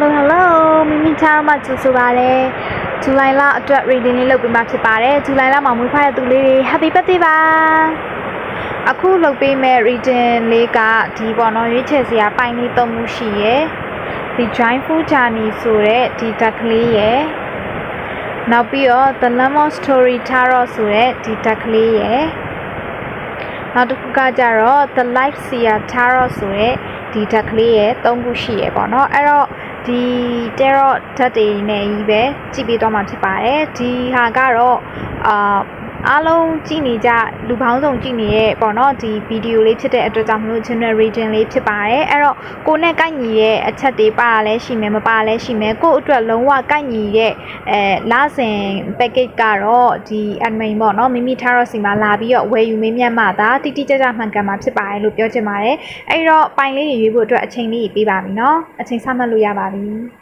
Hello Hello မိမိချားမှကြိုဆိုပါရစေဇူလိုင်လအတွက် reading လေးလုပ်ပေးမှာဖြစ်ပါတယ်ဇူလိုင်လမှာမွေးဖွားတဲ့သူလေးတွေ Happy birthday ပါအခုလုပ်ပေးမဲ့ reading လေးကဒီပေါ့နော်ရွေးချယ်စရာပိုင်းလေးသုံးခုရှိရယ် The Joyful Journey ဆိုတဲ့ဒီတက်ကလေးရယ်နောက်ပြီးတော့ The Lemon Story Tarot ဆိုတဲ့ဒီတက်ကလေးရယ်နောက်တစ်ခုကကြတော့ The Life Seer Tarot ဆိုတဲ့ဒီဓာတ်ကလေးရဲ့၃ခုရှိရပေါ့နော်အဲ့တော့ ဒီ tarot ဓာတ်တွေနဲ့ကြီးပဲကြည့်ပြီးတော့မှဖြစ်ပါတယ်ဒီဟာကတော့အာ အားလုံးကြည့်နေကြလူပေါင်းစုံကြည့်နေရဲ့ပေါ့နော်ဒီဗီဒီယိုလေးဖြစ်တဲ့အတွက်ကြောင့်မလို့ channel reading လေးဖြစ်ပါတယ်အဲ့တော့ကိုနဲ့ကိုက်ညီတဲ့အချက်တွေပါလဲရှိမယ်မပါလဲရှိမယ်ကိုအတွက်လုံးဝကိုက်ညီတဲ့အဲလစဉ် package ကတော့ဒီ admin ပေါ့နော်မိမိထားတော့စီမှာလာပြီးတော့ဝယ်ယူမေးမြတ်မှသာတိတိကျကျမှန်ကန်မှာဖြစ်ပါတယ်လို့ပြောချင်ပါတယ်အဲ့တော့ပိုင်လေးတွေရွေးဖို့အတွက်အချိန်လေးပေးပါပြီနော်အချိန်စမှတ်လို့ရပါပြီ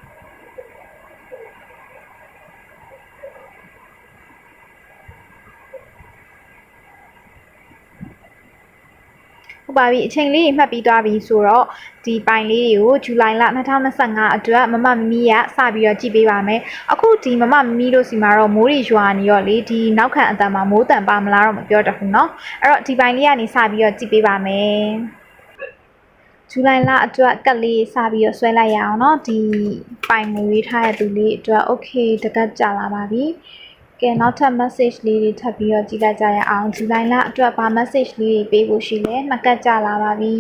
ပါပြီအချိန်လေးတွေမှတ်ပြီးသွားပြီဆိုတော့ဒီပိုင်လေးတွေကိုဇူလိုင်လ2025အတွက်မမမမီရစပြီးတော့ကြည့်ပေးပါမယ်အခုဒီမမမမီတို့စီမှာတော့မိုးရီရွာနေရောလေဒီနောက်ခံအတန်မှာမိုးတန်ပါမလားတော့မပြောတတ်ဘူးเนาะအဲ့တော့ဒီပိုင်လေးကနေစပြီးတော့ကြည့်ပေးပါမယ်ဇူလိုင်လအတွက်ကတ်လေးစပြီးတော့ဆွဲလိုက်ရအောင်เนาะဒီပိုင်လေးထားတဲ့သူလေးအတွက် okay တကတ်ကြလာပါပြီ ကဲနောက်ထပ် message လေးတွေထပ်ပြီးတော့ကြည့်လိုက်ကြရအောင်ဇူလိုင်လအတွက်ဘာ message လေးတွေပေးဖို့ရှိလဲနှစ်ကတ်ကြလာပါပြီ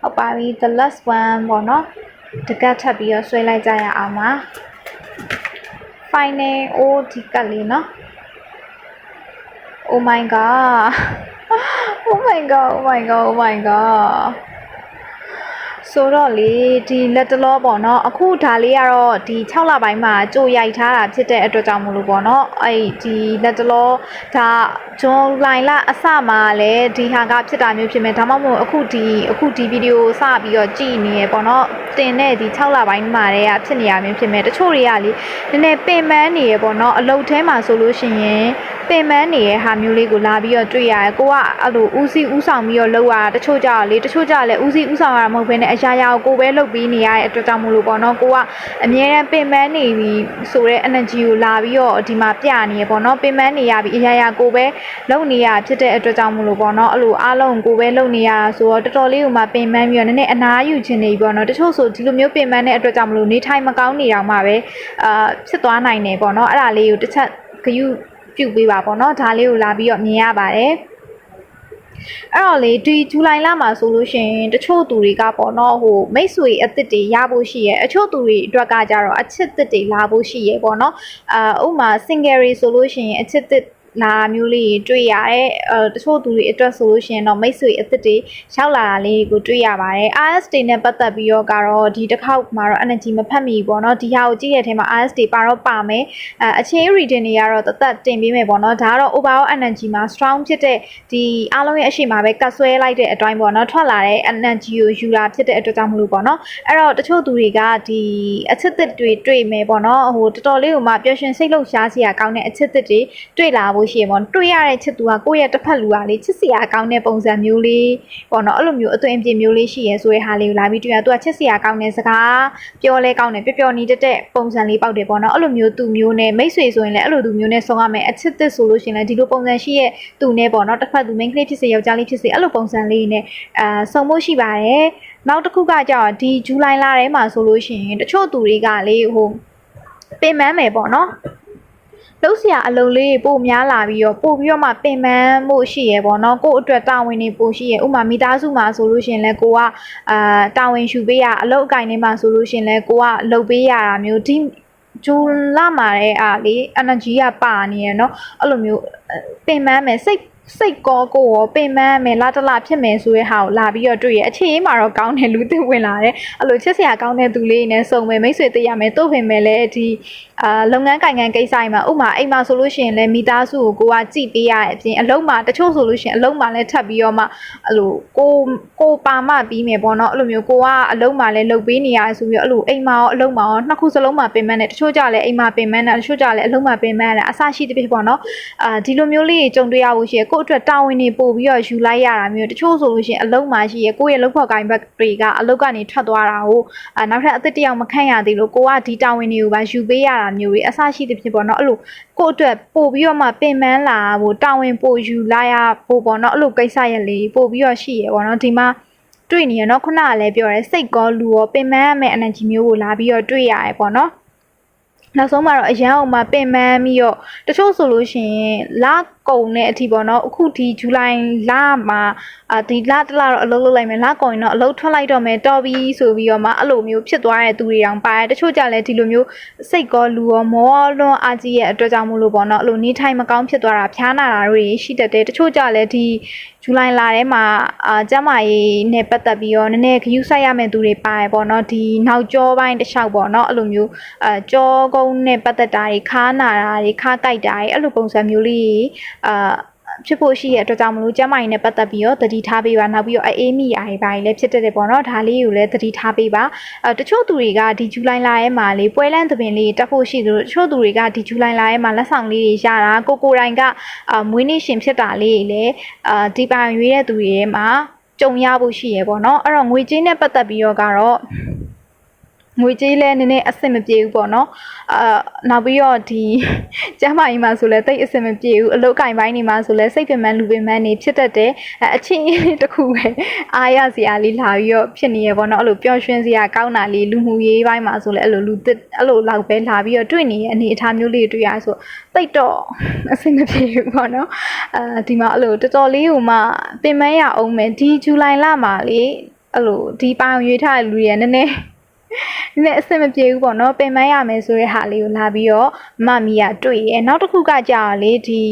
ဟုတ်ပါပြီ the last one ပေါ့နော်တကတ်ထပ်ပြီးတော့ဆွဲလိုက်ကြရအောင်ပါ final o ဒီကတ်လေးနော် oh my god oh my god oh my god oh my god ဆိုတော့လေဒီလက်တလောပေါ့နော်အခုဒါလေးကတော့ဒီ6လပိုင်းမှာကြိုရိုက်ထားတာဖြစ်တဲ့အတွက်ကြောင့်မလို့ပေါ့နော်အဲ့ဒီလက်တလောဒါဂျွန်လိုင်လအစမှာလည်းဒီဟာကဖြစ်တာမျိုးဖြစ်မယ်ဒါမှမဟုတ်အခုဒီအခုဒီဗီဒီယိုစပြီးတော့ကြည့်နေရပေါ့နော်တင်တဲ့ဒီ6လပိုင်းမှာတည်းကဖြစ်နေရမျိုးဖြစ်မယ်တချို့တွေကလေနည်းနည်းပင်ပန်းနေရပေါ့နော်အလုတ်ထဲမှာဆိုလို့ရှိရင်ပင်ပန်းနေတဲ့ဟာမျိုးလေးကိုလာပြီးတော့တွေ့ရတယ်ကိုကအဲ့လိုဦးစီးဦးဆောင်ပြီးတော့လှုပ်ရတာတချို့ကြတော့လေတချို့ကြလည်းဦးစီးဦးဆောင်ရတာမဟုတ်ဘဲနဲ့အရာရာကိုကိုပဲလှုပ်ပြီးနေရတဲ့အတွက်ကြောင့်မို့လို့ပေါ့နော်ကိုကအမြဲတမ်းပင်ပန်းနေပြီဆိုတဲ့ energy ကိုလာပြီးတော့ဒီမှာပြနေရပေါ့နော်ပင်ပန်းနေရပြီအရာရာကိုပဲလှုပ်နေရဖြစ်တဲ့အတွက်ကြောင့်မို့လို့ပေါ့နော်အဲ့လိုအားလုံးကိုပဲလှုပ်နေရတာဆိုတော့တော်တော်လေးကိုမှပင်ပန်းပြီးတော့နည်းနည်းအနားယူခြင်းနေပြီပေါ့နော်တချို့ဆိုဒီလိုမျိုးပင်ပန်းတဲ့အတွက်ကြောင့်မလို့နေထိုင်မကောင်းနေတော့မှပဲအာဖြစ်သွားနိုင်တယ်ပေါ့နော်အဲ့ဒါလေးကိုတစ်ချက်ဂယုပြုတ်ပေးပါပေါ့နော်ဒါလေးကိုလာပြီးတော့မြင်ရပါတယ် အဲ့တော့လေဒီဇူလိုင်လမှာဆိုလို့ရှိရင်တချို့သူတွေကပေါ့နော်ဟိုမိတ်ဆွေအစ်စ်တွေရဖို့ရှိရဲအချို့သူတွေအတွက်ကကြတော့အချစ်အစ်စ်တွေလာဖို့ရှိရဲပေါ့နော်အာဥပမာ single တွေဆိုလို့ရှိရင်အချစ်အစ်စ် လာမျိုးလေးတွေတွေ့ရတယ်အဲတချို့သူတွေအတွက်ဆိုလို့ရှိရင်တော့မိတ်ဆွေအစ်စ်တွေရောက်လာတာလေးကိုတွေ့ရပါတယ် RS တွေနဲ့ပတ်သက်ပြီးတော့ကတော့ဒီတစ်ခေါက်မှာတော့ energy မဖတ်မိဘူးပေါ့နော်ဒီဟာကိုကြည့်တဲ့အချိန်မှာ RS တွေပါတော့ပါမယ်အဲအချင်း reading တွေကတော့တသက်တင်ပေးမယ်ပေါ့နော်ဒါကတော့ overall energy မှာ strong ဖြစ်တဲ့ဒီအားလုံးရဲ့အရှိမှာပဲကတ်ဆွဲလိုက်တဲ့အတိုင်းပေါ့နော်ထွက်လာတဲ့ energy ကိုယူလာဖြစ်တဲ့အတွက်ကြောင့်မလို့ပေါ့နော်အဲ့တော့တချို့သူတွေကဒီအချစ်သစ်တွေတွေ့မယ်ပေါ့နော်ဟိုတော်တော်လေးကိုမှပျော်ရွှင်စိတ်လှုပ်ရှားစရာကောင်းတဲ့အချစ်သစ်တွေတွေ့လာဖို့ရှိရပေါ့တွေ့ရတဲ့ချစ်သူကကိုယ့်ရဲ့တစ်ဖက်လူကလေချစ်စရာကောင်းတဲ့ပုံစံမျိုးလေးပေါ့နော်အဲ့လိုမျိုးအသွင်အပြင်မျိုးလေးရှိရဲဆိုတဲ့ဟာလေးကိုလာပြီးတွေ့ရသူကချစ်စရာကောင်းတဲ့စကားပြောလဲကောင်းတယ်ပျော်ပျော်နေတတ်တဲ့ပုံစံလေးပေါက်တယ်ပေါ့နော်အဲ့လိုမျိုးသူမျိုးနဲ့မိတ်ဆွေဆိုရင်လည်းအဲ့လိုသူမျိုးနဲ့ဆုံးရမယ်အချစ်သစ်ဆိုလို့ရှိရင်လည်းဒီလိုပုံစံရှိရဲ့သူနဲ့ပေါ့နော်တစ်ဖက်သူ main ကလေးဖြစ်စေယောက်ျားလေးဖြစ်စေအဲ့လိုပုံစံလေးနဲ့အာစုံဖို့ရှိပါတယ်နောက်တစ်ခုကကြောင့်ဒီဇူလိုင်လထဲမှာဆိုလို့ရှိရင်တချို့သူတွေကလေဟိုပင်ပန်းမယ်ပေါ့နော် လှုပ်ရှားအလုံးလေးပို့များလာပြီးတော့ပို့ပြီးတော့မှပင်ပန်းမှုရှိရပေါ့နော်ကို့အတွက်တာဝန်တွေပို့ရှိရဥမာမိသားစုမှာဆိုလို့ရှင်လဲကိုကအာတာဝန်ယူပေးရအလုပ်အကိုင်တွေမှာဆိုလို့ရှင်လဲကိုကလုပ်ပေးရတာမျိုးဒီဂျူလာမာတဲ့အားလေး energy ကပါနေရနော်အဲ့လိုမျိုးပင်ပန်းမယ်စိတ် စိတ်ကောကိုရောပင်ပန်းမယ်လာတလာဖြစ်မယ်ဆိုတဲ့ဟာကိုလာပြီးတော့တွေ့ရအခြေအေးမှာတော့ကောင်းတယ်လူသစ်ဝင်လာတယ်အဲ့လိုချစ်စရာကောင်းတဲ့သူလေးနဲ့စုံမယ်မိတ်ဆွေသိရမယ်တို့ပင်မယ်လည်းဒီအာလုပ်ငန်းကိုင်ငန်းကိစ္စတွေမှာဥမာအိမ်မှာဆိုလို့ရှိရင်လည်းမိသားစုကိုကိုကကြည့်ပေးရတဲ့အပြင်အလုံးမှာတချို့ဆိုလို့ရှိရင်အလုံးမှာလည်းထပ်ပြီးတော့မှအဲ့လိုကိုကိုပါမပြီးမယ်ပေါ့နော်အဲ့လိုမျိုးကိုကအလုံးမှာလည်းလုပ်ပေးနေရတယ်ဆိုပြီးတော့အဲ့လိုအိမ်မှာရောအလုံးမှာရောနှစ်ခုစလုံးမှာပင်ပန်းတယ်တချို့ကြလည်းအိမ်မှာပင်ပန်းတယ်တချို့ကြလည်းအလုံးမှာပင်ပန်းတယ်အဆရှိတဲ့ဖြစ်ပေါ့နော်အာဒီလိုမျိုးလေးကြုံတွေ့ရဖို့ရှိရကိုအတွက်တာဝန်တွေပို့ပြီးတော့ယူလိုက်ရတာမျိုးတချို့ဆိုလို့ရှိရင်အလုံးမှရှိရကိုယ့်ရဲ့လုပ်ဖော်ကိုင်ဘက်တွေကအလုပ်ကနေထွက်သွားတာကိုအာနောက်ထပ်အသစ်တစ်ယောက်မခန့်ရသေးလို့ကိုကဒီတာဝန်တွေကိုပါယူပေးရတာမျိုးတွေအဆရှိတဲ့ဖြစ်ပေါ့နော်အဲ့လိုကိုယ့်အတွက်ပို့ပြီးတော့မှပင်ပန်းလာဖို့တာဝန်ပို့ယူလိုက်ရဖို့ပေါ့နော်အဲ့လိုကိစ္စရက်လေးပို့ပြီးတော့ရှိရပေါ့နော်ဒီမှာတွေ့နေရနော်ခုနကလည်းပြောရဲစိတ်ကောလူရောပင်ပန်းရမယ့် energy မျိုးကိုလာပြီးတော့တွေ့ရရပေါ့နော်နောက်ဆုံးမှာတော့အရန်အောင်မှာပင်ပန်းပြီးတော့တချို့ဆိုလို့ရှိရင်လ ကုံတဲ့အထိပေါ့နော်အခုဒီဇူလိုင်လမှာအာဒီလတစ်လတော့အလုပ်လုပ်လိုက်မယ်လကုံရင်တော့အလုပ်ထွက်လိုက်တော့မယ်တော်ပြီဆိုပြီးတော့မှအဲ့လိုမျိုးဖြစ်သွားတဲ့သူတွေတောင်ပါတယ်တချို့ကြလည်းဒီလိုမျိုးစိတ်ကောလူရောမောလွန်းအာကြီးရဲ့အတွက်ကြောင့်မို့လို့ပေါ့နော်အဲ့လိုနေထိုင်မကောင်းဖြစ်သွားတာဖျားနာတာတွေရှိတတ်တယ်တချို့ကြလည်းဒီဇူလိုင်လထဲမှာအာကျမရေးနဲ့ပတ်သက်ပြီးတော့နည်းနည်းဂရုစိုက်ရမယ့်သူတွေပါတယ်ပေါ့နော်ဒီနောက်ကျောပိုင်းတစ်လျှောက်ပေါ့နော်အဲ့လိုမျိုးအဲကြောကုန်းနဲ့ပတ်သက်တာတွေခါနာတာတွေခါကြိုက်တာတွေအဲ့လိုပုံစံမျိုးလေးတွေအာဖြစ်ဖို့ရှိရဲ့အတွက်ကြောင့်မလို့ကျမကြီးနဲ့ပတ်သက်ပြီးတော့တတိထားပေးပါနောက်ပြီးတော့အေးမိအားတွေပါလည်းဖြစ်တတ်တယ်ပေါ့နော်ဒါလေးကိုလည်းတတိထားပေးပါအဲတချို့သူတွေကဒီဇူလိုင်လထဲမှာလေပွဲလန်းသပင်လေးတက်ဖို့ရှိသလိုတချို့သူတွေကဒီဇူလိုင်လထဲမှာလက်ဆောင်လေးတွေရတာကိုကိုတိုင်ကအာမွေးနေ့ရှင်ဖြစ်တာလေးတွေလည်းအာဒီပိုင်ရွေးတဲ့သူတွေထဲမှာကြုံရဖို့ရှိရပေါ့နော်အဲ့တော့ငွေကြေးနဲ့ပတ်သက်ပြီးတော့ကတော့ ငွေကြေးလဲနည်းနည်းအဆင်မပြေဘူးပေါ့နော်အာနောက်ပြီးတော့ဒီကျမ်းမာရေးမှာဆိုလဲတိတ်အဆင်မပြေဘူးအလုတ်ကင်ပိုင်းနေမှာဆိုလဲစိတ်ပင်ပန်းလူပင်ပန်းနေဖြစ်တတ်တယ်အဲအချင်းတစ်ခုပဲအားရစရာလေးလာပြီးတော့ဖြစ်နေရပေါ့နော်အဲ့လိုပျော်ရွှင်စရာကောင်းတာလေးလူမှုရေးပိုင်းမှာဆိုလဲအဲ့လိုလူတစ်အဲ့လိုလောက်ပဲလာပြီးတော့တွေ့နေရအနေအထားမျိုးလေးတွေ့ရဆိုတိတ်တော့အဆင်မပြေဘူးပေါ့နော်အဲဒီမှာအဲ့လိုတော်တော်လေးဟိုမှပင်မရအောင်မယ်ဒီဇူလိုင်လမှာလေအဲ့လိုဒီပောင်ရွေးထားတဲ့လူတွေရနည်းနည်း နည်းနည်းအဆင်မပြေဘူးပေါ့နော်ပင်ပန်းရမယ်ဆိုတဲ့ဟာလေးကိုလာပြီးတော့မမီကတွေ့ရဲနောက်တစ်ခုကကြာလေဒီ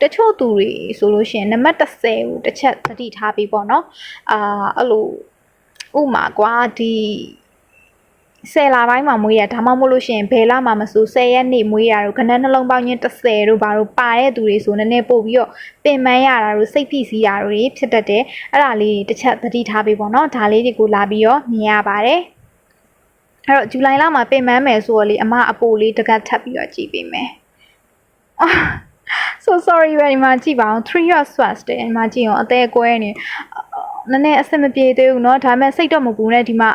တချို့သူတွေဆိုလို့ရှိရင်နံပါတ်30ကိုတစ်ချက်သတိထားပြီးပေါ့နော်အာအဲ့လိုဥမာကွာဒီဆယ်လပိုင်းမှာမွေးရဒါမှမဟုတ်လို့ရှိရင်ဘယ်လမှာမဆို10ရက်နေမွေးရတော့ခဏနှလုံးပေါင်းချင်း30တို့ဘာလို့ပါတဲ့သူတွေဆိုနည်းနည်းပို့ပြီးတော့ပင်ပန်းရတာတို့စိတ်ဖိစီးတာတို့ဖြစ်တတ်တယ်အဲ့ဒါလေးတစ်ချက်သတိထားပေးပေါ့နော်ဒါလေးတွေကိုလာပြီးတော့မြင်ရပါတယ် အဲ့တော့ဇူလိုင်လမှာပင်ပန်းမယ်ဆိုတော့လေအမအပိုလေးတကတ်ထပ်ပြီးတော့ကြည့်ပေးမယ်အာ so sorry ပဲဒီမှာကြည့်ပါအောင်3 years swatch တယ်ဒီမှာကြည့်အောင်အသေးကွဲနေအာနည်းနည်းအဆင်မပြေသေးဘူးเนาะဒါပေမဲ့စိတ်တော့မပူနဲ့ဒီမှာ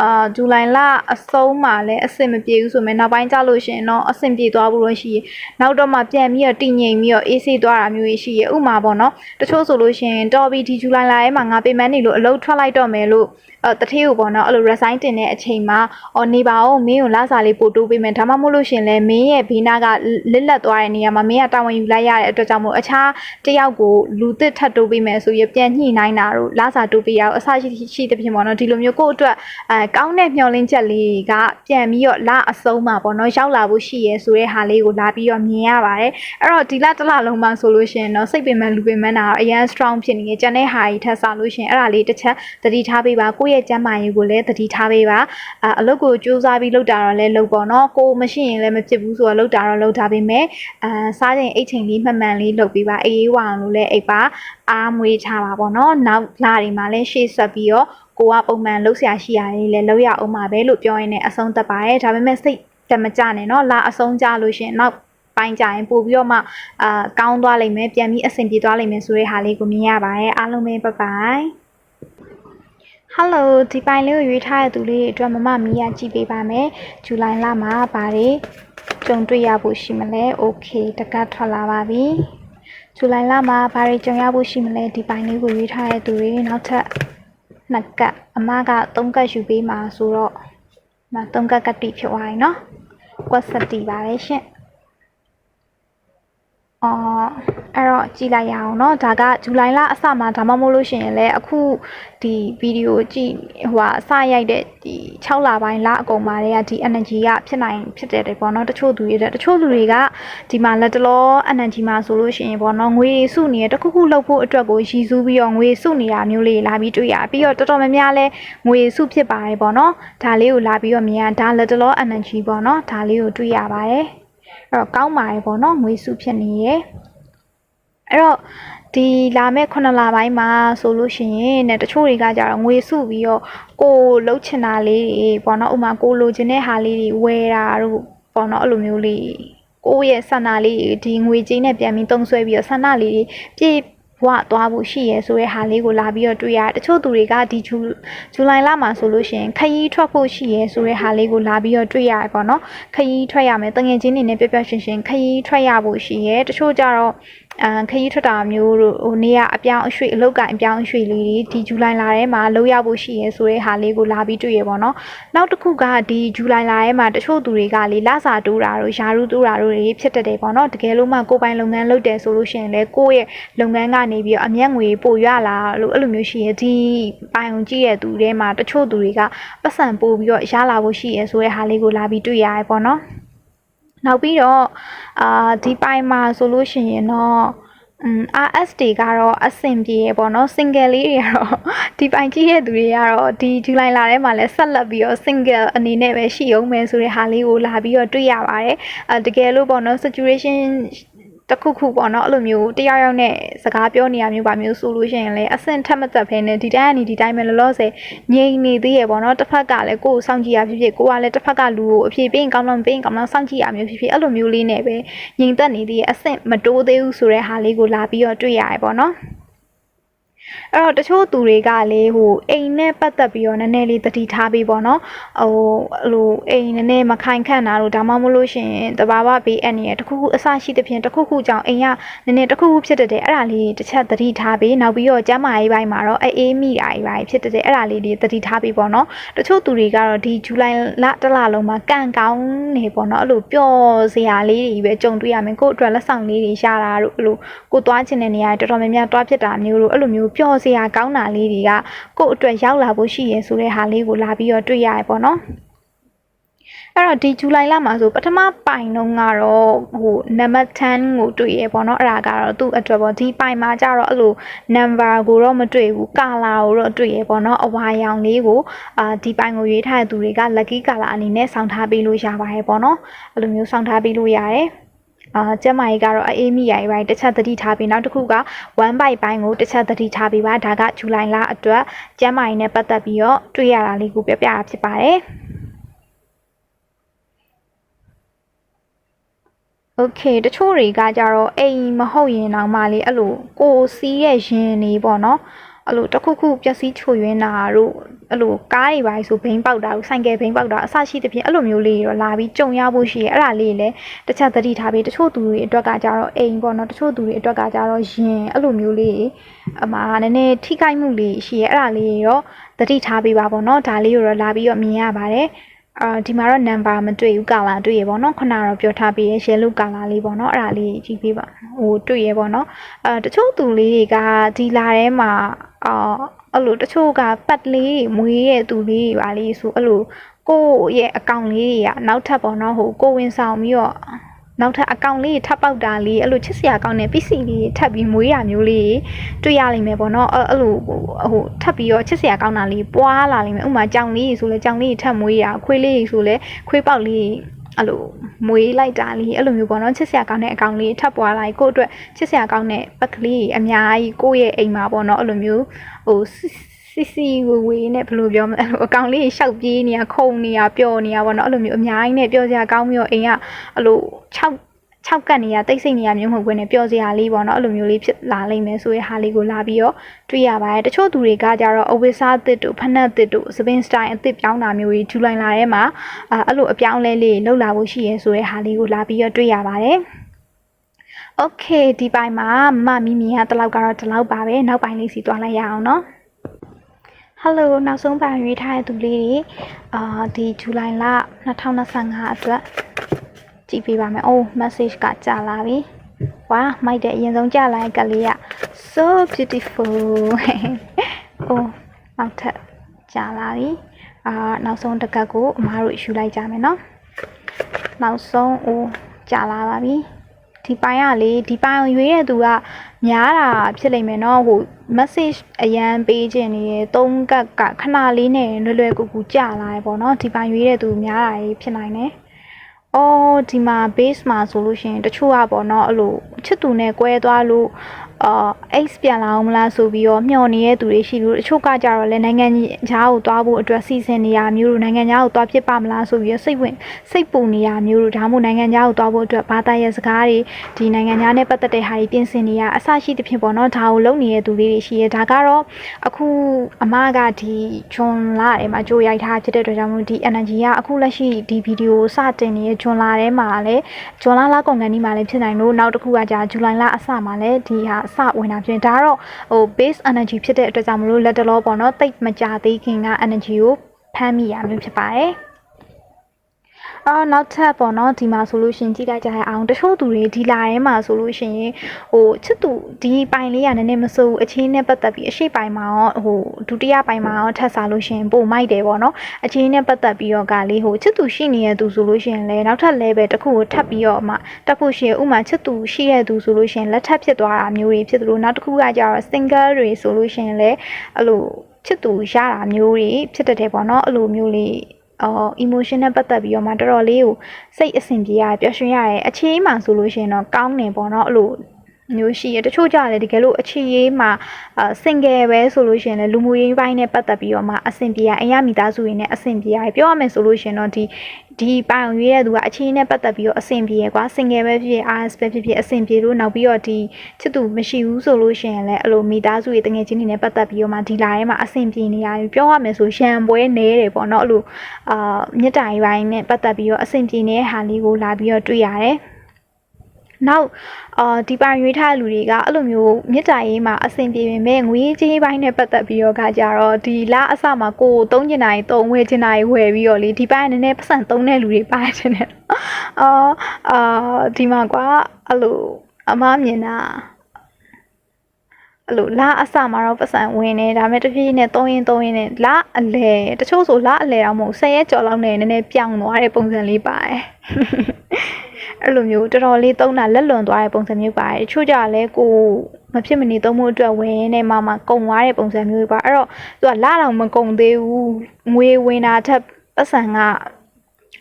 အာဇူလိုင်လအဆုံးမှာလည်းအဆင်မပြေဘူးဆိုရင်နောက်ပိုင်းကျလို့ရှိရင်တော့အဆင်ပြေသွားဖို့လို့ရှိရင်နောက်တော့မှပြန်ပြီးတော့တည်ငြိမ်ပြီးတော့အေးဆေးသွားတာမျိုးရှိရဥမာပေါ့နော်တချို့ဆိုလို့ရှိရင်တော်ပြီဒီဇူလိုင်လထဲမှာငါပင်မနေလို့အလုပ်ထွက်လိုက်တော့မယ်လို့ အဲတထေးကိုပေါ့နော်အဲ့လို resign တင်တဲ့အချိန်မှာအော်နေပါဦးမင်းကိုလာစာလေးပို့တိုးပေးမယ်ဒါမှမဟုတ်လို့ရှရင်လဲမင်းရဲ့ဘေးနားကလစ်လက်သွားတဲ့နေရာမှာမင်းကတာဝန်ယူလိုက်ရတဲ့အတွက်ကြောင့်မို့အခြားတယောက်ကိုလူသစ်ထပ်တိုးပေးမယ်ဆိုရပြန်ညှိနှိုင်းတာတို့လာစာတိုးပေးရအောင်အဆရှိရှိတဲ့ဖြစ်ပေါ့နော်ဒီလိုမျိုးကိုယ့်အတွက်အဲကောင်းတဲ့မျှော်လင့်ချက်လေးကပြန်ပြီးတော့လာအဆုံးမှာပေါ့နော်ရောက်လာဖို့ရှိရဲဆိုတဲ့ဟာလေးကိုလာပြီးတော့မြင်ရပါတယ်အဲ့တော့ဒီလတစ်လလုံးမှာဆိုလို့ရှိရင်တော့စိတ်ပင်ပန်းလူပင်ပန်းတာတော့အရန် strong ဖြစ်နေကြတဲ့ဟာကြီးထပ်ဆောင်လို့ရှိရင်အဲ့ဒါလေးတစ်ချက်သတိထားပေးပါကိုယ့်ရဲ့ကျန်းမာရေးကိုလည်းသတိထားပေးပါအအလုပ်ကိုစူးစမ်းပြီးလုပ်တာတော့လည်းလုပ်ပေါ့နော်ကိုမရှိရင်လည်းမဖြစ်ဘူးဆိုတော့လုပ်တာတော့လုပ်ထားပေးမယ်အာစားချိန်အိတ်ချိန်လေးမှန်မှန်လေးလုပ်ပေးပါအေးအေးဝအောင်လို့လည်းအိတ်ပါအားမွေးထားပါပေါ့နော်နောက်လာတွေမှာလည်းရှေ့ဆက်ပြီးတော့ကိုကပုံမှန်လှုပ်ရှားရှိရတယ်လည်းလုပ်ရအောင်ပါပဲလို့ပြောရင်းနဲ့အဆုံးသတ်ပါတယ်ဒါပေမဲ့စိတ်တမကြနဲ့เนาะလာအဆုံးကြလို့ရှရင်နောက်ပိုင်းကြရင်ပို့ပြီးတော့မှအာကောင်းသွားလိမ့်မယ်ပြန်ပြီးအဆင်ပြေသွားလိမ့်မယ်ဆိုတဲ့ဟာလေးကိုမြင်ရပါတယ်အားလုံးပဲဘိုင်ဘိုင် Hello ဒီပိုင်းလေးကိုရွေးထားတဲ့သူလေးတွေအတွက်မမမီးရကြည့်ပေးပါမယ်။ဇူလိုင်လမှာဘာတွေကြုံတွေ့ရဖို့ရှိမလဲ။ Okay တကတ်ထွက်လာပါပြီ။ဇူလိုင်လမှာဘာတွေကြုံရဖို့ရှိမလဲဒီပိုင်းလေးကိုရွေးထားတဲ့သူတွေနောက်ထပ်နှစ်ကတ်အမကသုံးကတ်ယူပေးမှာဆိုတော့မသုံးကတ်ကတိဖြစ်သွားရင်နော်။ကွက်စတီပါတယ်ရှင့်။ အော်အဲ့တော့ကြည့်လိုက်ရအောင်เนาะဒါကဇူလိုင်လအစမှာဒါမှမဟုတ်လို့ရှိရင်လည်းအခုဒီဗီဒီယိုကြည့်ဟိုဟာအစရိုက်တဲ့ဒီ6လပိုင်းလအကုန်မှာတည်းကဒီ energy ကဖြစ်နိုင်ဖြစ်တယ်ပေါ့เนาะတချို့သူတွေတဲ့တချို့လူတွေကဒီမှာလက်တလော energy မှာဆိုလို့ရှိရင်ပေါ့เนาะငွေစုနေရတခုခုလှုပ်ဖို့အတွက်ကိုရည်စူးပြီးတော့ငွေစုနေတာမျိုးလေးလာပြီးတွေ့ရပြီးတော့တော်တော်များများလဲငွေစုဖြစ်ပါတယ်ပေါ့เนาะဒါလေးကိုလာပြီးတော့မြင်ရဒါလက်တလော energy ပေါ့เนาะဒါလေးကိုတွေ့ရပါတယ် အဲ့တော့ကောင်းပါတယ်ပေါ့နော်ငွေစုဖြစ်နေရဲ့အဲ့တော့ဒီလာမဲ့9လပိုင်းမှာဆိုလို့ရှိရင်ねတချို့တွေကကြတော့ငွေစုပြီးတော့ကိုလှုပ်ချင်တာလေးတွေပေါ့နော်ဥမာကိုလိုချင်တဲ့ဟာလေးတွေဝယ်တာတို့ပေါ့နော်အဲ့လိုမျိုးလေးကိုကိုယ့်ရဲ့ဆန္ဒလေးတွေဒီငွေကြေးနဲ့ပြန်ပြီးတုံးဆွဲပြီးတော့ဆန္ဒလေးတွေပြည့် ဘဝသွားဖို့ရှိရဲဆိုတဲ့ဟာလေးကိုလာပြီးတော့တွေ့ရတယ်တချို့သူတွေကဒီဇူဇူလိုင်လမှာဆိုလို့ရှိရင်ခရီးထွက်ဖို့ရှိရဲဆိုတဲ့ဟာလေးကိုလာပြီးတော့တွေ့ရတယ်ပေါ့နော်ခရီးထွက်ရမယ်တငယ်ချင်းတွေနဲ့ပြပြရှင်ရှင်ခရီးထွက်ရဖို့ရှိရဲတချို့ကြတော့ အခရီးထွက်တာမျိုးတို့ဟိုနေရအပြောင်းအရွှေ့အလုတ်ကအပြောင်းအရွှေ့လေးတွေဒီဇူလိုင်လထဲမှာလောက်ရဖို့ရှိရဲဆိုတဲ့ဟာလေးကိုလာပြီးတွေ့ရပေါ့နော်နောက်တစ်ခုကဒီဇူလိုင်လထဲမှာတချို့သူတွေကလေလစာတိုးတာတို့ယာရုတိုးတာတို့တွေဖြစ်တတ်တယ်ပေါ့နော်တကယ်လို့မှကိုယ်ပိုင်လုပ်ငန်းလုပ်တယ်ဆိုလို့ရှိရင်လေကိုယ့်ရဲ့လုပ်ငန်းကနေပြီးတော့အမျက်ငွေပိုရလာလို့အဲ့လိုမျိုးရှိရဒီပိုင်ုံကြည့်ရသူတွေမှာတချို့သူတွေကပတ်စံပို့ပြီးတော့ရလာဖို့ရှိရဆိုတဲ့ဟာလေးကိုလာပြီးတွေ့ရတယ်ပေါ့နော် နောက်ပြီးတော့အာဒီပိုင်မှာဆိုလို့ရှိရင်တော့อืม RSD ကတော့အဆင်ပြေရပေါ့နော် single လေးတွေကတော့ဒီပိုင်ကြီးရဲ့သူတွေကတော့ဒီဇူလိုင်လထဲမှာလည်းဆက်လက်ပြီးတော့ single အနေနဲ့ပဲရှိအောင်မယ်ဆိုတဲ့ဟာလေးကိုလာပြီးတော့တွေ့ရပါတယ်အဲတကယ်လို့ပေါ့နော် situation တစ်ခုခုပေါ့နော်အဲ့လိုမျိုးတယောက်ယောက်နဲ့စကားပြောနေရမျိုးပါမျိုးဆိုလို့ရှိရင်လည်းအဆင့်ထက်မသက်ဖဲနဲ့ဒီတိုင်းကနေဒီတိုင်းပဲလောလောဆယ်ငြိမ်နေသေးရပေါ့နော်တစ်ဖက်ကလည်းကိုယ်ကိုစောင့်ကြည့်ရဖြစ်ဖြစ်ကိုကလည်းတစ်ဖက်ကလူကိုအဖြစ်ပေးရင်ကောင်းတော့ပေးရင်ကောင်းတော့စောင့်ကြည့်ရမျိုးဖြစ်ဖြစ်အဲ့လိုမျိုးလေးနဲ့ပဲငြိမ်သက်နေသေးရအဆင့်မတိုးသေးဘူးဆိုတဲ့ဟာလေးကိုလာပြီးတော့တွေ့ရတယ်ပေါ့နော် အဲ့တော့တချို့သူတွေကလေဟိုအိမ်နဲ့ပတ်သက်ပြီးတော့နည်းနည်းလေးတတိထားပြီးပေါ့နော်ဟိုအဲ့လိုအိမ်နည်းနည်းမခိုင်ခန့်တာလို့ဒါမှမဟုတ်လို့ရှိရင်တဘာဝဘေးအန္တရာယ်တစ်ခုခုအဆရှိတဲ့ဖြင့်တစ်ခုခုကြောင့်အိမ်ကနည်းနည်းတစ်ခုခုဖြစ်တတ်တယ်အဲ့ဒါလေးတစ်ချက်တတိထားပြီးနောက်ပြီးတော့ကျမ်းမာရေးပိုင်းမှာတော့အေးမိတာကြီးပိုင်းဖြစ်တတ်တယ်အဲ့ဒါလေးတွေတတိထားပြီးပေါ့နော်တချို့သူတွေကတော့ဒီဇူလိုင်လတစ်လလုံးမှာကံကောင်းနေပေါ့နော်အဲ့လိုပျော်စရာလေးတွေပဲကြုံတွေ့ရမယ်ကို့အတွက်လက်ဆောင်လေးတွေရတာတို့အဲ့လိုကိုသွားချင်တဲ့နေရာတော်တော်များများတွားဖြစ်တာမျိုးတို့အဲ့လိုမျိုးပျော်စရာကောင်းတာလေးတွေကကို့အတွက်ရောက်လာဖို့ရှိရဆိုတဲ့ဟာလေးကိုလာပြီးတော့တွေ့ရတယ်ပေါ့နော်အဲ့တော့ဒီဇူလိုင်လမှာဆိုပထမပိုင်တော့ကတော့ဟိုနံပါတ်10ကိုတွေ့ရပေါ့နော်အဲ့ဒါကတော့သူ့အတွက်ပေါ့ဒီပိုင်မှာကျတော့အဲ့လို number ကိုတော့မတွေ့ဘူး color ကိုတော့တွေ့ရပေါ့နော်အဝါရောင်လေးကိုအာဒီပိုင်ကိုရွေးထားတဲ့သူတွေက lucky color အနေနဲ့ဆောင်းထားပေးလို့ရပါတယ်ပေါ့နော်အဲ့လိုမျိုးဆောင်းထားပေးလို့ရတယ် အာကျမကြီးကတော့အေးမိရိုင်းပိုင်းတစ်ချက်သတိထားပြီးနောက်တစ်ခုက1 byte ပိုင်းကိုတစ်ချက်သတိထားပြီးပါဒါကဇူလိုင်လအတွက်ကျမကြီးနဲ့ပတ်သက်ပြီးတော့တွေ့ရတာလေးကိုပြောပြတာဖြစ်ပါတယ် okay တချို့တွေကကြတော့အိမ်မဟုတ်ရင်တောင်မှလေအဲ့လိုကိုစီးရဲ့ရင်နေပေါ့နော် အဲ့လိုတစ်ခုခုပျက်စီးချွေရင်းတာတို့အဲ့လိုကားတွေပါဆိုဘိန်းပေါက်တာတို့ဆိုင်ကယ်ဘိန်းပေါက်တာအဆရှိတဲ့ဖြင့်အဲ့လိုမျိုးလေးတွေတော့လာပြီးကြုံရဖို့ရှိရဲအဲ့ဒါလေးလည်းတစ်ချက်သတိထားပြီးတချို့သူတွေအတွက်ကကြတော့အိမ်ပေါ့နော်တချို့သူတွေအတွက်ကကြတော့ရင်အဲ့လိုမျိုးလေးအမှနည်းနည်းထိခိုက်မှုလေးရှိရဲအဲ့ဒါလေးရောသတိထားပေးပါပေါ့နော်ဒါလေးကိုတော့လာပြီးတော့မြင်ရပါတယ် အာဒီမှာတော့ number မတွေ့ဘူး color တွေ့ရပေါ့နော်ခုနကတော့ပြောထားပြီးရ yellow color လေးပေါ့နော်အဲ့ဒါလေးကြည့်ပေးပါဟိုတွေ့ရပေါ့နော်အဲတချို့သူလေးတွေကဒီလာထဲမှာအာအဲ့လိုတချို့ကပတ်လေးတွေမွေးရဲ့သူလေးတွေပါလေးဆိုအဲ့လိုကိုယ့်ရဲ့အကောင့်လေးတွေကနောက်ထပ်ပေါ့နော်ဟိုကိုဝင်ဆောင်ပြီးတော့ နောက်ထပ်အကောင့်လေးထပ်ပေါက်တာလေးအဲ့လိုချစ်စရာကောင်းတဲ့ PC လေးထပ်ပြီးမွေးရမျိုးလေးတွေ့ရလိမ့်မယ်ပေါ့နော်အဲ့လိုဟိုဟိုထပ်ပြီးတော့ချစ်စရာကောင်းတာလေးပွားလာလိမ့်မယ်ဥပမာကြောင်လေးဆိုလဲကြောင်လေးထပ်မွေးရခွေးလေးဆိုလဲခွေးပေါက်လေးအဲ့လိုမွေးလိုက်တာလေးအဲ့လိုမျိုးပေါ့နော်ချစ်စရာကောင်းတဲ့အကောင်လေးထပ်ပွားလိုက်ကိုယ့်အတွက်ချစ်စရာကောင်းတဲ့ပက်ကလေးအများကြီးကိုယ့်ရဲ့အိမ်မှာပေါ့နော်အဲ့လိုမျိုးဟို စီစီဝေဝေနဲ့ဘယ်လိုပြောမလဲအဲ့လိုအကောင်လေးရှောက်ပြေးနေရခုံနေရပျော်နေရပေါ့နော်အဲ့လိုမျိုးအများကြီးနဲ့ပျော်စရာကောင်းပြီးတော့အိမ်ကအဲ့လို6 6ကတ်နေရတိတ်ဆိတ်နေရမျိုးမဟုတ်ဘဲနဲ့ပျော်စရာလေးပေါ့နော်အဲ့လိုမျိုးလေးဖြစ်လာလိမ့်မယ်ဆိုတဲ့ဟာလေးကိုလာပြီးတော့တွေ့ရပါတယ်တချို့သူတွေကကြတော့အဝိစားအသစ်တို့ဖက်နှက်အသစ်တို့စပင်းစတိုင်အသစ်ပြောင်းတာမျိုးကြီးဇူလိုင်လာထဲမှာအဲ့လိုအပြောင်းလဲလေးလှုပ်လာဖို့ရှိရဲဆိုတဲ့ဟာလေးကိုလာပြီးတော့တွေ့ရပါတယ်โอเคဒီပိုင်းမှာမမီမီကတလောက်ကတော့ဒီလောက်ပါပဲနောက်ပိုင်းလေးစီသွားလိုက်ရအောင်เนาะ Hello နောက်ဆုံးပါရွေးထားတဲ့သူလေးတွေအာဒီဇူလိုင်လ2025အတွက်ကြည့်ပေးပါမယ်။ Oh message ကကြာလာပြီ။ Wow မိုက်တဲ့အရင်ဆုံးကြာလာတဲ့ကလေးက so beautiful ။ Oh နောက်ထပ်ကြာလာပြီ။အာနောက်ဆုံးတစ်ကတ်ကိုအမားတို့ယူလိုက်ကြမယ်နော်။နောက်ဆုံး Oh ကြာလာပါပြီ။ဒီပိုင်းကလေဒီပိုင်းကိုရွေးတဲ့သူက များတာဖြစ်လိမ့်မယ်နော်ဟို message အရန်ပေးခြင်းနေသုံးကတ်ကခဏလေးနဲ့လွယ်လွယ်ကူကူကြာလာတယ်ပေါ့နော်ဒီပိုင်းရွေးတဲ့သူများတာကြီးဖြစ်နိုင်တယ်။အော်ဒီမှာ base မှာဆိုလို့ရှိရင်တချို့ကပေါ့နော်အဲ့လိုချစ်သူနဲ့꿰သွားလို့ အာ X ပြန်လာအောင်မလားဆိုပြီးတော့မျှော်နေတဲ့သူတွေရှိလို့တချို့ကကြတော့လည်းနိုင်ငံခြားကိုသွားဖို့အတွက်စီစဉ်နေရမျိုးတို့နိုင်ငံခြားကိုသွားဖြစ်ပါမလားဆိုပြီးတော့စိတ်ဝင်စိတ်ပူနေရမျိုးတို့ဒါမှမဟုတ်နိုင်ငံခြားကိုသွားဖို့အတွက်ဘာသာရဲ့စကားတွေဒီနိုင်ငံခြားနဲ့ပတ်သက်တဲ့ဟာတွေပြင်ဆင်နေရအဆရှိသဖြင့်ပေါ့နော်ဒါကိုလုပ်နေတဲ့သူလေးတွေရှိရဲဒါကတော့အခုအမကဒီဂျွန်လာထဲမှာကြိုရိုက်ထားဖြစ်တဲ့အတွက်ကြောင့်မို့ဒီ energy ကအခုလက်ရှိဒီဗီဒီယိုစတင်နေတဲ့ဂျွန်လာထဲမှာလည်းဂျွန်လာလာကုန်ကန်ဒီမှာလည်းဖြစ်နိုင်လို့နောက်တစ်ခုကကြာဇူလိုင်လအစမှာလည်းဒီဟာအစဝင်တာဖြစ်ဒါကတော့ဟို base energy ဖြစ်တဲ့အတွက်ကြောင့်မလို့လက်တလောပေါ့နော်တိတ်မကြသေးခင်က energy ကိုဖမ်းမိရမျိုးဖြစ်ပါတယ် အော်နောက်ထပ်ပေါ့နော်ဒီမှာဆိုလို့ရှရင်ကြည့်လိုက်ကြရအောင်တချို့သူတွေဒီလာထဲမှာဆိုလို့ရှရင်ဟိုချစ်သူဒီပိုင်လေးကနည်းနည်းမစိုးဘူးအချင်းနဲ့ပတ်သက်ပြီးအရှိပိုင်မှာရောဟိုဒုတိယပိုင်မှာရောထပ်စားလို့ရှရင်ပိုမိုက်တယ်ပေါ့နော်အချင်းနဲ့ပတ်သက်ပြီးတော့ကလေးဟိုချစ်သူရှိနေတဲ့သူဆိုလို့ရှရင်လည်းနောက်ထပ် level တစ်ခုကိုထပ်ပြီးတော့မှတက်ဖို့ရှရင်ဥမာချစ်သူရှိတဲ့သူဆိုလို့ရှရင်လက်ထပ်ဖြစ်သွားတာမျိုးတွေဖြစ်သလိုနောက်တစ်ခုကကြတော့ single တွေဆိုလို့ရှရင်လည်းအဲ့လိုချစ်သူရတာမျိုးတွေဖြစ်တတ်တယ်ပေါ့နော်အဲ့လိုမျိုးလေး အော် emotion နဲ့ပတ်သက်ပြီးတော့မှတော်တော်လေးကိုစိတ်အဆင်ပြေရပျော်ရွှင်ရတယ်အခြေအေးမှဆိုလို့ရှိရင်တော့ကောင်းနေပေါ့နော်အဲ့လို မျိုးရှိရတချို့ကြတယ်တကယ်လို့အခြေအေးမှာအာ single ပဲဆိုလို့ရှိရင်လည်းလူမှုရေးပိုင်းနဲ့ပတ်သက်ပြီးတော့မှအဆင်ပြေရအိမ်ရမိသားစုတွေနဲ့အဆင်ပြေရပြောရမယ်ဆိုလို့ရှိရင်တော့ဒီဒီပိုင်ရွေးတဲ့သူကအခြေအနေနဲ့ပတ်သက်ပြီးတော့အဆင်ပြေရကွာ single ပဲဖြစ်ဖြစ် RS ပဲဖြစ်ဖြစ်အဆင်ပြေလို့နောက်ပြီးတော့ဒီချစ်သူမရှိဘူးဆိုလို့ရှိရင်လည်းအဲ့လိုမိသားစုတွေတငယ်ချင်းတွေနဲ့ပတ်သက်ပြီးတော့မှဒီလာထဲမှာအဆင်ပြေနေရပြီပြောရမယ်ဆိုရှံပွဲနေတယ်ပေါ့နော်အဲ့လိုအာမြစ်တိုင်ပိုင်းနဲ့ပတ်သက်ပြီးတော့အဆင်ပြေနေတဲ့ဟာလေးကိုလာပြီးတော့တွေ့ရတယ် နောက်အာဒီပိုင်ရွေးထားတဲ့လူတွေကအဲ့လိုမျိုးမြစ်တာရေးမှာအဆင်ပြေပေမဲ့ငွေကြေးပိုင်းနဲ့ပတ်သက်ပြီးတော့ကကြတော့ဒီလအစမှာကိုယ်သုံးကျင်တိုင်းသုံးဝယ်ကျင်တိုင်းဝယ်ပြီးတော့လေဒီပိုင်းကနည်းနည်းပတ်စံသုံးတဲ့လူတွေပါတယ်နဲ့အာအာဒီမှာကွာအဲ့လိုအမားမြင်တာအဲ့လိုလအစမှာတော့ပတ်စံဝင်နေဒါပေမဲ့တဖြည်းဖြည်းနဲ့သုံးရင်သုံးရင်နဲ့လအလဲတချို့ဆိုလအလဲတော့မဟုတ်10ရက်ကျော်လောက်နဲ့နည်းနည်းပြောင်းသွားတဲ့ပုံစံလေးပါတယ် အဲ့လိုမျိုးတော်တော်လေးသုံးတာလက်လွန်သွားတဲ့ပုံစံမျိုးပါတယ်တချို့ကြလည်းကိုမဖြစ်မနေသုံးဖို့အတွက်ဝင်နေမှမှကုံသွားတဲ့ပုံစံမျိုးပါအဲ့တော့သူကလာတော့မကုံသေးဘူးငွေဝင်တာထက်ပတ်စံက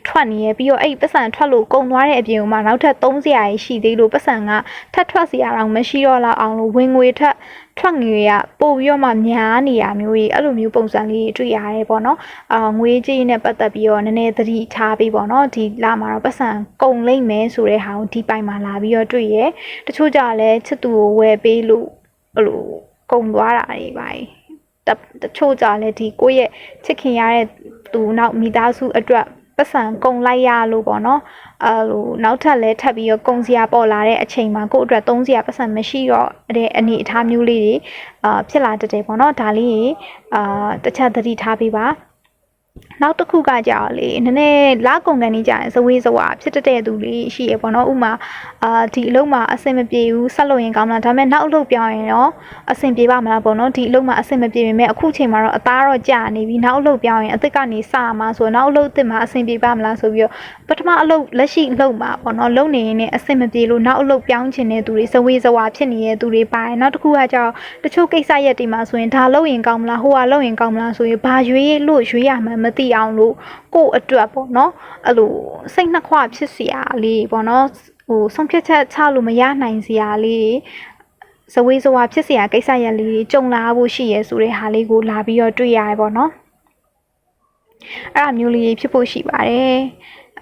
ထွက်နေရပြီးတော့အဲ့ပတ်စံထွက်လို့ကုံသွားတဲ့အပြင်မှာနောက်ထပ်300ရာရှိသေးလို့ပတ်စံကထပ်ထွက်စီရအောင်မရှိတော့လောက်အောင်လို့ဝင်ငွေထက် ထွက်ငွေကပို့ပြီးတော့မှများနေရမျိုးကြီးအဲ့လိုမျိုးပုံစံလေးတွေ့ရတယ်ပေါ့နော်အာငွေကြေးနဲ့ပတ်သက်ပြီးတော့နည်းနည်းသတိထားပြီးပေါ့နော်ဒီလာမှာတော့ပတ်စံကုံလိမ့်မယ်ဆိုတဲ့ဟာကိုဒီပိုင်မှာလာပြီးတော့တွေ့ရတချို့ကြလည်းချစ်သူကိုဝယ်ပေးလို့အဲ့လိုကုံသွားတာတွေပါတချို့ကြလည်းဒီကိုယ့်ရဲ့ချစ်ခင်ရတဲ့သူနောက်မိသားစုအတွက် ပတ်စံကုံလိုက်ရလို့ပေါ့နော်အဲလိုနောက်ထပ်လဲထပ်ပြီးတော့ကုံစရာပေါ်လာတဲ့အချိန်မှာကိုယ့်အတွက်သုံးစရာပတ်စံမရှိတော့တဲ့အနေအထားမျိုးလေးတွေအာဖြစ်လာတတ်တယ်ပေါ့နော်ဒါလေးအာတစ်ချက်သတိထားပေးပါ နောက်တစ်ခုကကြတော့လေနည်းနည်းလာကုန်ကန်နေကြရင်ဇဝေးဇဝါဖြစ်တတ်တဲ့သူတွေရှိရပေါ့နော်ဥမာအာဒီအလုံးမှာအဆင်မပြေဘူးဆက်လို့ရင်ကောင်းလားဒါပေမဲ့နောက်အလုပ်ပြောင်းရင်တော့အဆင်ပြေပါမလားပေါ့နော်ဒီအလုံးမှာအဆင်မပြေပေမဲ့အခုချိန်မှာတော့အသားတော့ကြာနေပြီနောက်အလုပ်ပြောင်းရင်အစ်စ်ကနေစမှာဆိုတော့နောက်အလုပ်အစ်စ်မှာအဆင်ပြေပါမလားဆိုပြီးတော့ပထမအလုပ်လက်ရှိအလုပ်မှာပေါ့နော်လုပ်နေရင်လည်းအဆင်မပြေလို့နောက်အလုပ်ပြောင်းချင်တဲ့သူတွေဇဝေးဇဝါဖြစ်နေတဲ့သူတွေပါတယ်နောက်တစ်ခုကကြောက်တချို့ကိစ္စရက်တွေမှာဆိုရင်ဒါလုပ်ရင်ကောင်းမလားဟိုကလုပ်ရင်ကောင်းမလားဆိုရင်ဘာရွေးလို့ရွေးရမှန်းမသိအောင်လို့ကို့အတွက်ပေါ့နော်အဲ့လိုစိတ်နှခွဖြစ်စရာလေးပေါ့နော်ဟိုဆုံးဖြတ်ချက်ချလို့မရနိုင်စရာလေးဇဝေးဇဝါဖြစ်စရာကိစ္စရပ်လေးတွေကြုံလာဖို့ရှိရဲဆိုတဲ့ဟာလေးကိုလာပြီးတော့တွေ့ရတယ်ပေါ့နော်အဲ့ဒါမျိုးလေးဖြစ်ဖို့ရှိပါတယ်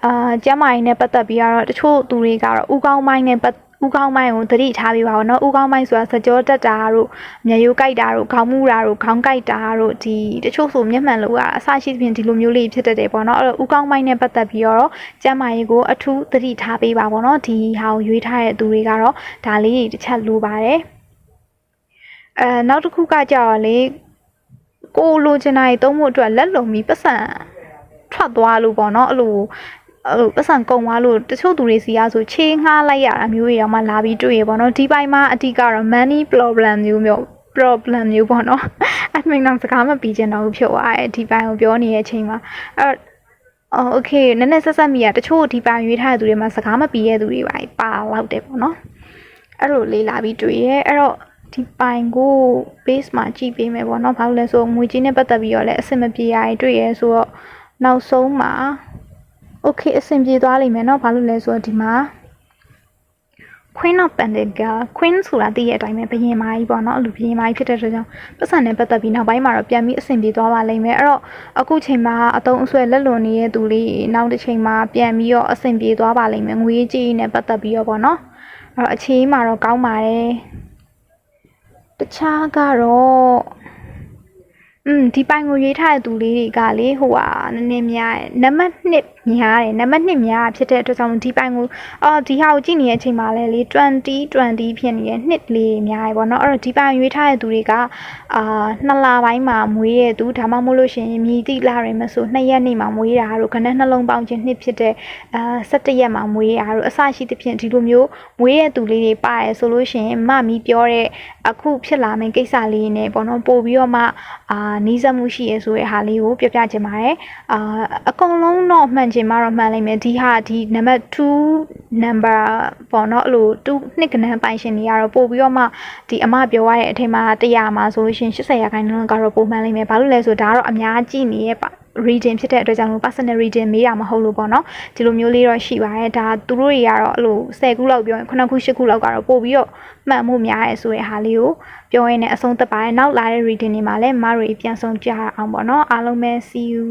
အာကျမ်းမာရေးနဲ့ပတ်သက်ပြီးတော့တချို့သူတွေကတော့ဥကောင်းပိုင်းနဲ့ပတ် ဥကောင်းပိုင်းကိုသတိထားပြီးပါဘောနော်ဥကောင်းပိုင်းဆိုတာစကြောတက်တာတို့မျက်ရိုးကြိုက်တာတို့ခေါင်းမူတာတို့ခေါင်းကြိုက်တာတို့ဒီတချို့ဆိုမျက်မှန်လိုကအစရှိသဖြင့်ဒီလိုမျိုးလေးဖြစ်တတ်တယ်ပေါ့နော်အဲ့တော့ဥကောင်းပိုင်းနဲ့ပတ်သက်ပြီးတော့ကျန်းမာရေးကိုအထူးသတိထားပေးပါဘောနော်ဒီဟာကိုရွေးထားတဲ့သူတွေကတော့ဒါလေးတစ်ချက်လိုပါတယ်အဲနောက်တစ်ခုကကြာတော့လေကိုလိုချင်တာတွေသုံးဖို့အတွက်လက်လုံပြီးပတ်စံထွက်သွားလို့ပေါ့နော်အဲ့လို အဲ့ပတ်စံကုံသွားလို့တချို့သူတွေစီကဆိုချေးငှားလိုက်ရတာမျိုးတွေတော့မှလာပြီးတွေ့ရပေါ့နော်ဒီပိုင်းမှာအတိကတော့ money problem မျိုးမျိုး problem မျိုးပေါ့နော်အမှန်တော့စကားမပြီးကျင်တော့ဘူးဖြစ်သွားတယ်ဒီပိုင်းကိုပြောနေတဲ့အချိန်မှာအဲ့အော် okay နည်းနည်းဆက်ဆက်မိရတချို့ဒီပိုင်းရွေးထားတဲ့သူတွေမှာစကားမပြီးတဲ့သူတွေပါပါလောက်တယ်ပေါ့နော်အဲ့လိုလေးလာပြီးတွေ့ရဲအဲ့တော့ဒီပိုင်ကို base မှာကြည့်ပေးမယ်ပေါ့နော်ဘာလို့လဲဆိုငွေကြေးနဲ့ပတ်သက်ပြီးတော့လည်းအဆင်မပြေရရင်တွေ့ရဲဆိုတော့နောက်ဆုံးမှာ okay အဆင်ပြေသွားလိမ့်မယ်เนาะဘာလို့လဲဆိုတော့ဒီမှာ Queen of Pentacle Queen ဆိုတာသိရဲ့အတိုင်းပဲဘုရင်မကြီးပေါ့နော်အဲ့လိုဘုရင်မကြီးဖြစ်တဲ့အတွက်ကြောင့်ပတ်စံနဲ့ပတ်သက်ပြီးနောက်ပိုင်းမှာတော့ပြန်ပြီးအဆင်ပြေသွားပါလိမ့်မယ်အဲ့တော့အခုချိန်မှာအတုံးအဆွဲလက်လွန်နေတဲ့သူလေးနောက်တစ်ချိန်မှာပြန်ပြီးတော့အဆင်ပြေသွားပါလိမ့်မယ်ငွေကြေးနဲ့ပတ်သက်ပြီးတော့ပေါ့နော်အဲ့တော့အခြေအနေမှာတော့ကောင်းပါတယ်တခြားကတော့อืมဒီပိုင်ကိုရွေးထားတဲ့သူလေးတွေကလေဟိုဟာနည်းနည်းများတယ်နံပါတ်1 များတယ်နံပါတ်2များဖြစ်တဲ့အတွက်ကြောင့်ဒီပိုင်ကိုအော်ဒီဟာကိုကြည့်နေတဲ့အချိန်မှာလဲလေ20 20ဖြစ်နေတဲ့နှစ်လေးများတယ်ပေါ့နော်အဲ့တော့ဒီပိုင်ရွေးထားတဲ့သူတွေကအာနှစ်လပိုင်းမှာမွေးရဲ့သူဒါမှမဟုတ်လို့ရှိရင်မြည်တိလာရမဆိုနှစ်ရက်နေမှာမွေးတာတို့ခဏနှလုံးပေါင်းခြင်းနှစ်ဖြစ်တဲ့အာ17ရက်မှာမွေးတာတို့အစရှိသဖြင့်ဒီလိုမျိုးမွေးရဲ့သူလေးတွေပါတယ်ဆိုလို့ရှိရင်မမီပြောတဲ့အခုဖြစ်လာမယ့်ကိစ္စလေးနဲ့ပေါ့နော်ပို့ပြီးတော့မှအာနီးစပ်မှုရှိရဆိုတဲ့ဟာလေးကိုပြောပြချင်ပါတယ်အာအကုန်လုံးတော့မှန်ချင်မှတော့မှန်လိမ့်မယ်ဒီဟာဒီနံပါတ်2 number ပေါ့နော်အဲ့လို2နှစ်ကနန်းပိုင်ရှင်တွေကတော့ပို့ပြီးတော့မှဒီအမပြောရတဲ့အထက်မှာ100မှာဆိုလို့ရှိရင်80ရာခိုင်နှုန်းကတော့ပုံမှန်လိမ့်မယ်ဘာလို့လဲဆိုတော့ဒါကတော့အများကြီးနေရဲ့ပါ reading ဖြစ်တဲ့အတွက်ကြောင့်လို့ personal reading မေးတာမဟုတ်လို့ပေါ့နော်ဒီလိုမျိုးလေးတော့ရှိပါတယ်ဒါသူတို့တွေကတော့အဲ့လို10ခုလောက်ပြောရင်9ခု10ခုလောက်ကတော့ပို့ပြီးတော့မှတ်မှုများရဲဆိုတဲ့ဟာလေးကိုပြောရင်းနဲ့အဆုံးသတ်ပါတယ်နောက်လာတဲ့ reading တွေမှာလည်းမတွေပြန်ဆုံးကြအောင်ပေါ့နော်အားလုံးပဲ see you